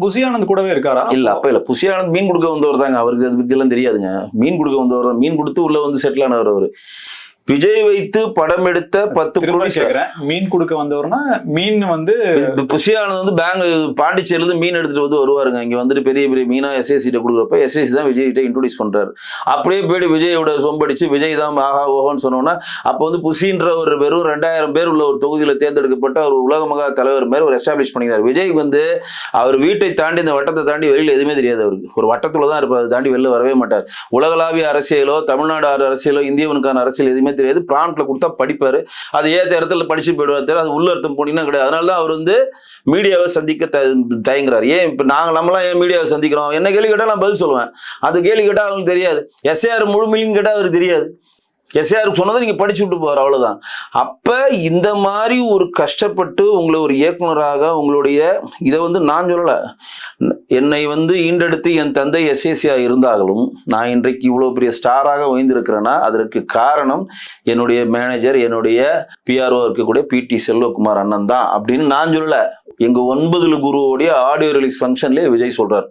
புசியானந்த் கூடவே இருக்காரா? இல்ல அப்ப இல்ல. புசியானந்த் மீன் கொடுக்க வந்தவர் தாங்க. அவருக்கு அது பத்தி எல்லாம் தெரியாதுங்க. மீன் கொடுக்க வந்தவர் தான். மீன் கொடுத்து உள்ள வந்து செட்டில் ஆனவர் அவரு. விஜய் வைத்து படம் எடுத்த பத்து ப்ரொடியூசர் மீன் கொடுக்க வந்தவர்னா மீன் வந்து புசி ஆனந்த் வந்து பேங்க் பாண்டிச்சேரியில இருந்து மீன் எடுத்துட்டு வந்து வருவாருங்க. இங்க வந்துட்டு பெரிய பெரிய மீனா எஸ்எஸ்சி கிட்ட கொடுக்குறப்ப எஸ்எஸ்சி தான் விஜய் கிட்ட இன்ட்ரோடியூஸ் பண்றாரு. அப்படியே போயிட்டு விஜயோட சொம்படிச்சு விஜய் தான் ஆஹா ஓஹோன்னு சொன்னோன்னா அப்போ வந்து புசின்ற ஒரு வெறும் ரெண்டாயிரம் பேர் உள்ள ஒரு தொகுதியில தேர்ந்தெடுக்கப்பட்ட ஒரு உலக மகா தலைவர் மாதிரி ஒரு எஸ்டாப்ளிஷ் பண்ணிக்கிறார். விஜய் வந்து அவர் வீட்டை தாண்டி இந்த வட்டத்தை தாண்டி வெளியில எதுவுமே தெரியாது அவருக்கு. ஒரு வட்டத்துல தான் இருப்பார். அதை தாண்டி வெளில வரவே மாட்டார். உலகளாவிய அரசியலோ தமிழ்நாடு அரசியலோ இந்தியவனுக்கான அரசியல் எதுவுமே தெரியாது. பிராண்ட்ல கொடுத்தா படிப்பாரு. அது ஏற்ற இடத்துல படிச்சு போயிடுவார். தெரியாது அது உள்ள அர்த்தம் போனீங்கன்னா கிடையாது. அதனால தான் அவர் வந்து மீடியாவை சந்திக்க த தயங்குறாரு. ஏன் இப்போ நாங்கள் நம்மளாம் ஏன் மீடியாவை சந்திக்கிறோம்? என்ன கேள்வி கேட்டால் நான் பதில் சொல்லுவேன். அது கேள்வி கேட்டால் அவங்களுக்கு தெரியாது. எஸ்ஏஆர் முழுமையும் கேட்டால் அவருக்கு தெரியாது. எஸ்ஏஆருக்கு சொன்னதை நீங்கள் படிச்சு விட்டு போகிற அவ்வளோதான் அப்போ இந்த மாதிரி ஒரு கஷ்டப்பட்டு உங்களை ஒரு இயக்குனராக உங்களுடைய இதை வந்து நான் சொல்லலை. என்னை வந்து ஈண்டெடுத்து என் தந்தை எஸ்ஏசியாக இருந்தாலும் நான் இன்றைக்கு இவ்வளோ பெரிய ஸ்டாராக ஓய்ந்திருக்கிறேன்னா அதற்கு காரணம் என்னுடைய மேனேஜர் என்னுடைய பிஆர்ஓ இருக்கக்கூடிய பிடி செல்வகுமார் அண்ணன் தான் அப்படின்னு நான் சொல்லலை. எங்க ஒன்பதுல குருவோடைய ஆடியோ ரிலீஸ் ஃபங்க்ஷன்லேயே விஜய் சொல்கிறார்